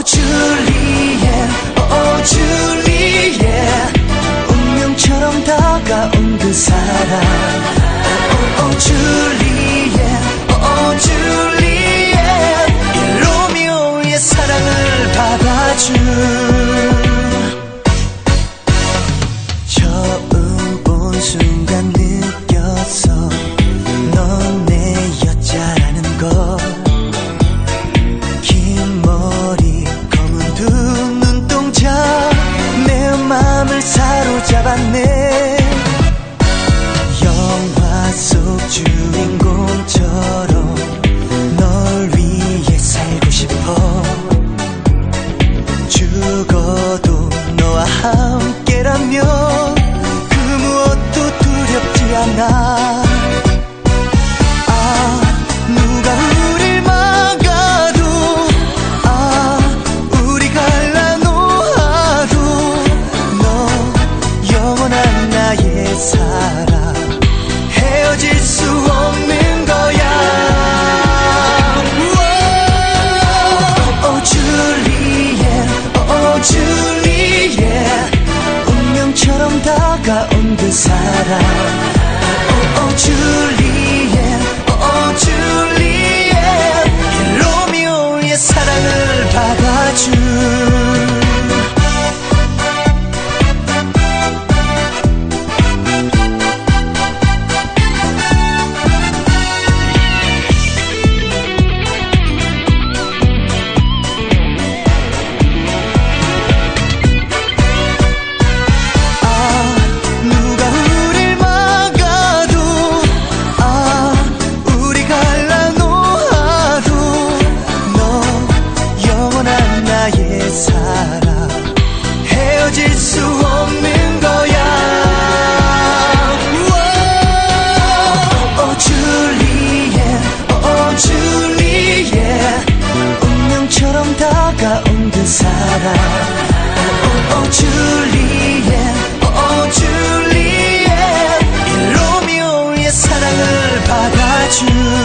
Oh Juliet, oh Juliet 운명처럼 다가온 그 사랑 Oh, oh Juliet 나의 사랑. 헤어질 수 없는 거야. 오 줄리엣 오 줄리엣 운명처럼 다가온 그 사랑 사랑 헤어질 수 없는 거야. 받아줄